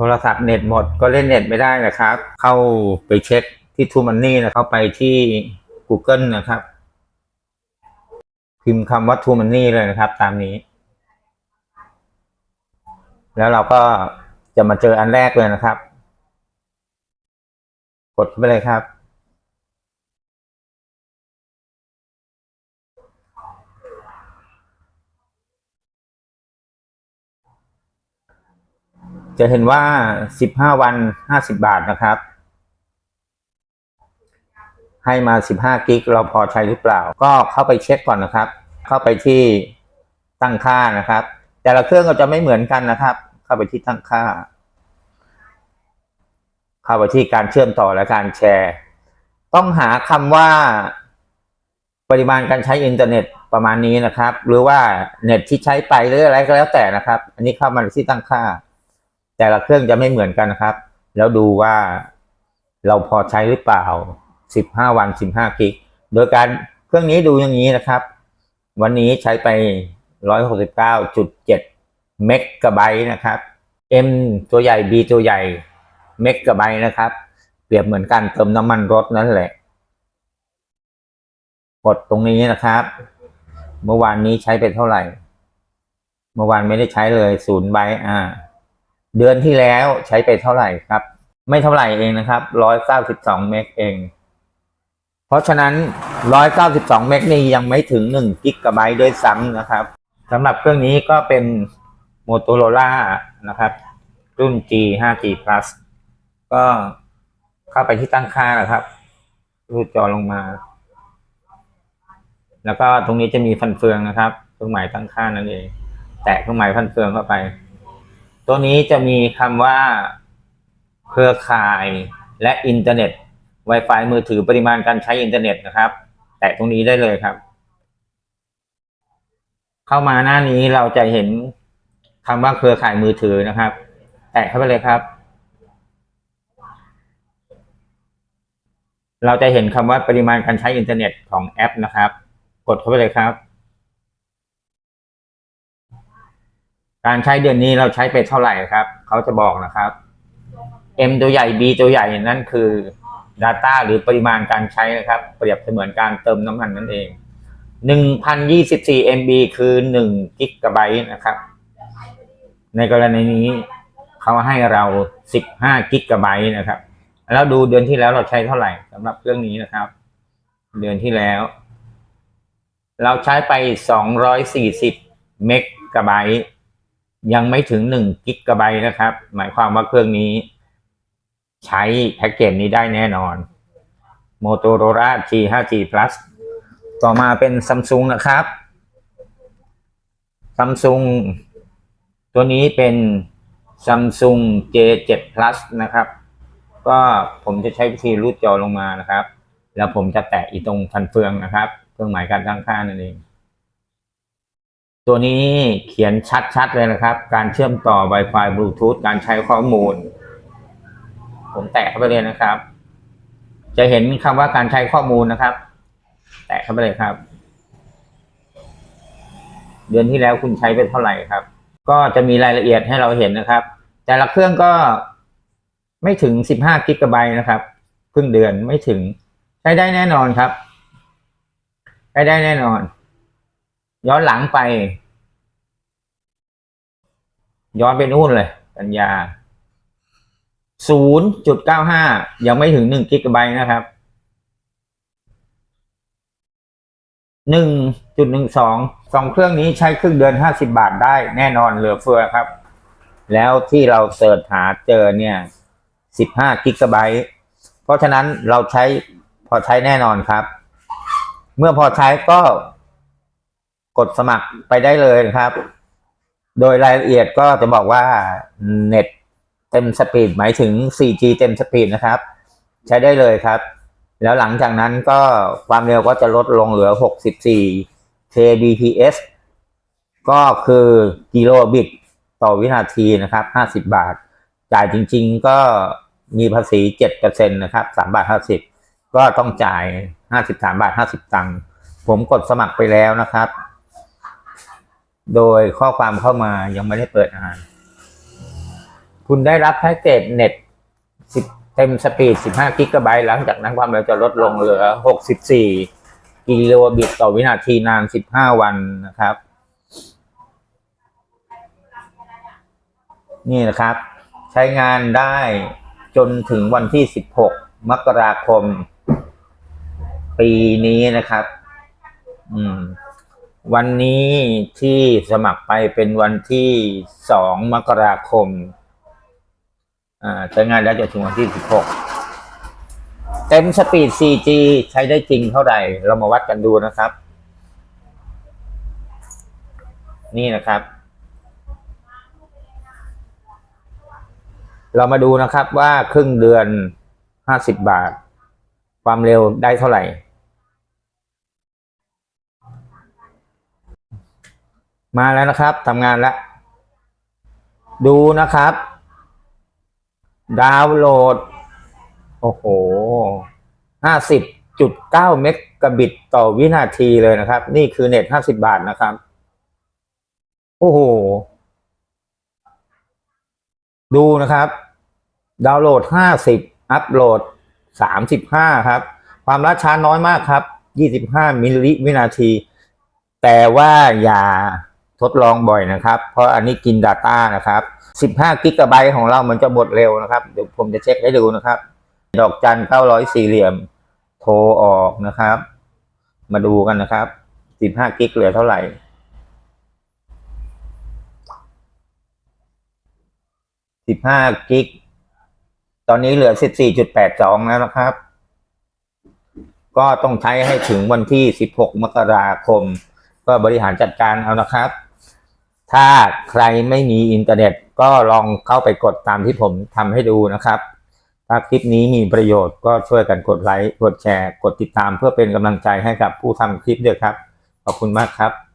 โทรศัพท์เน็ตหมดก็เล่นเน็ตไม่ได้นะครับ เข้าไปเช็คที่ทูมันนี่นะเข้าไปที่ Google นะครับ พิมพ์คำว่าทูมันนี่เลยนะครับ ตามนี้ แล้วเราก็จะมาเจออันแรกเลยนะครับ กดเข้าไปเลยครับ จะเห็นว่า15วัน50บาทนะครับ ให้มา15กิกเราพอใช้หรือเปล่า ก็เข้าไปเช็คก่อนนะครับ เข้าไปที่ตั้งค่านะครับ แต่ละเครื่องก็จะไม่เหมือนกันนะครับ เข้าไปที่ตั้งค่า เข้าไปที่การเชื่อมต่อและการแชร์ ต้องหาคำว่า ปริมาณการใช้อินเทอร์เน็ตประมาณนี้นะครับ หรือว่าเน็ตที่ใช้ไปหรืออะไรก็แล้วแต่นะครับ อันนี้เข้ามาที่ตั้งค่า แต่ละเครื่องจะไม่เหมือนกันนะครับ แล้วดูว่าเราพอใช้หรือเปล่า 15 วัน 15กิก โดยการเครื่องนี้ดูอย่างนี้นะครับ วันนี้ใช้ไป 169.7เมกะไบต์นะครับ M ตัวใหญ่ B ตัวใหญ่เมกะไบต์นะครับ เปรียบเหมือนกันเติมน้ำมันรถนั่นแหละ กดตรงนี้นะครับ เมื่อวานนี้ใช้ไปเท่าไหร่ เมื่อวานไม่ได้ใช้เลยศูนย์ไบต์อ่า เดือนที่แล้วใช้ไปเท่าไหร่ครับ ไม่เท่าไหร่เองนะครับร้อยเก้าสิบสองเมกเอง เพราะฉะนั้นร้อยเก้าสิบสองเมกนี่ยังไม่ถึงหนึ่งกิกะไบต์ด้วยซ้ำนะครับสำหรับเครื่องนี้ก็เป็น Motorola นะครับ รุ่น G 5G Plus ก็เข้าไปที่ตั้งค่านะครับ รูดจอลงมา แล้วก็ตรงนี้จะมีฟันเฟืองนะครับ เครื่องหมายตั้งค่านั่นเอง แตะเครื่องหมายฟันเฟืองเข้าไป ตัวนี้จะมีคำว่า เครือข่ายและอินเทอร์เน็ต Wi-Fi มือถือปริมาณการใช้อินเทอร์เน็ตนะครับ แตะตรงนี้ได้เลยครับ เข้ามาหน้านี้เราจะเห็นคำว่าเครือข่ายมือถือนะครับ แตะเข้าไปเลยครับเราจะเห็นคำว่าปริมาณการใช้อินเทอร์เน็ตของแอปนะครับ กดเข้าไปเลยครับ การใช้เดือนนี้เราใช้ไปเท่าไหร่ครับ เขาจะบอกนะครับ M ตัวใหญ่ B ตัวใหญ่นั่นคือ Data หรือปริมาณการใช้นะครับ เปรียบเสมือนการเติมน้ำมันนั่นเอง 1,024 MB คือ1กิกะไบต์นะครับ ในกรณีนี้เขาให้เรา 15กิกะไบต์นะครับ แล้วดูเดือนที่แล้วเราใช้เท่าไหร่สำหรับเครื่องนี้นะครับ เดือนที่แล้ว เราใช้ไป 240เมกะไบต์ ยังไม่ถึง1กิกะไบต์นะครับ หมายความว่าเครื่องนี้ ใช้แพ็กเกจนี้ได้แน่นอน Motorola G 5G Plus ต่อมาเป็น Samsung นะครับ Samsung ตัวนี้เป็น Samsung J7 Plus นะครับ ก็ผมจะใช้วิธีรูดจอลงมานะครับ แล้วผมจะแตะอีตรงฟันเฟืองนะครับ เครื่องหมายการตั้งค่านั่นเอง ตัวนี้เขียนชัดๆเลยนะครับ การเชื่อมต่อ Wi-Fi Bluetooth การใช้ข้อมูล ผมแตะเข้าไปเลยนะครับ จะเห็นคำว่าการใช้ข้อมูลนะครับ แตะเข้าไปเลยครับ เดือนที่แล้วคุณใช้ไปเท่าไหร่ครับ ก็จะมีรายละเอียดให้เราเห็นนะครับ แต่ละเครื่องก็ไม่ถึง 15กิกะไบต์นะครับครึ่งเดือนไม่ถึงใช้ได้แน่นอนครับ ใช้ได้แน่นอน ย้อนหลังไป ย้อนไปนู่นเลย กันยา 0.95 ยังไม่ถึง1กิกะไบต์นะครับ 1.12 สองเครื่องนี้ใช้ครึ่งเดือน 50 บาทได้แน่นอนเหลือเฟือครับ แล้วที่เราเสิร์ชหาเจอเนี่ย 15กิกะไบต์เพราะฉะนั้นเราใช้พอใช้แน่นอนครับ เมื่อพอใช้ก็ กดสมัครไปได้เลยครับ โดยรายละเอียดก็จะบอกว่าเน็ตเต็มสปีดหมายถึง 4G เต็มสปีดนะครับ ใช้ได้เลยครับ แล้วหลังจากนั้นก็ความเร็วก็จะลดลงเหลือ 64 kbps ก็คือกิโลบิตต่อวินาทีนะครับ 50 บาท จ่ายจริง ๆ ก็มีภาษี 7%นะครับ 3 บาท 50 ก็ต้องจ่าย 53 บาท 50 ตังค์ ผมกดสมัครไปแล้วนะครับ โดยข้อความเข้ามายังไม่ได้เปิดอ่าน คุณได้รับแพ็กเกจเน็ต10เต็มสปีด 15 กิกะไบต์หลังจากนั้นความเร็วจะลดลงเหลือ 64 กิโลบิตต่อวินาทีนาน 15 วันนะครับ นี่นะครับ ใช้งานได้จนถึงวันที่ 16 มกราคม ปีนี้นะครับ อืม วันนี้ที่สมัครไปเป็นวันที่2มกราคม อ่าใช้งานได้จนถึงวันที่16เต็มสปีด 4G ใช้ได้จริงเท่าไหร่ เรามาวัดกันดูนะครับ นี่นะครับ เรามาดูนะครับว่าครึ่งเดือน 50 บาท ความเร็วได้เท่าไหร่ มาแล้วนะครับทำงานแล้ว ดูนะครับ ดาวน์โหลด โอ้โหห้าสิบจุดเก้าเมกะบิตต่อวินาทีเลยนะครับ นี่คือเน็ตห้าสิบาทนะครับ โอ้โห ดูนะครับ ดาวน์โหลดห้าสิบอัพโหลดสามสิบห้าครับ ความล่าช้าน้อยมากครับยี่สิบห้ามิลลิวินาที แต่ว่าอย่า ทดลองบ่อยนะครับ เพราะอันนี้กิน Data นะครับ 15กิกะไบต์ของเรามันจะหมดเร็วนะครับ เดี๋ยวผมจะเช็คให้ดูนะครับ ดอกจัน900สี่เหลี่ยม โทรออกนะครับ มาดูกันนะครับ 15กิกเหลือเท่าไหร่15กิก ตอนนี้เหลือ14.82แล้วนะครับ ก็ต้องใช้ให้ถึงวันที่16มกราคม ก็บริหารจัดการเอานะครับ ถ้าใครไม่มีอินเทอร์เน็ตก็ลองเข้าไปกดตามที่ผมทำให้ดูนะครับ ถ้าคลิปนี้มีประโยชน์ก็ช่วยกันกดไลค์ กดแชร์ กดติดตามเพื่อเป็นกำลังใจให้กับผู้ทำคลิปด้วยครับ ขอบคุณมากครับ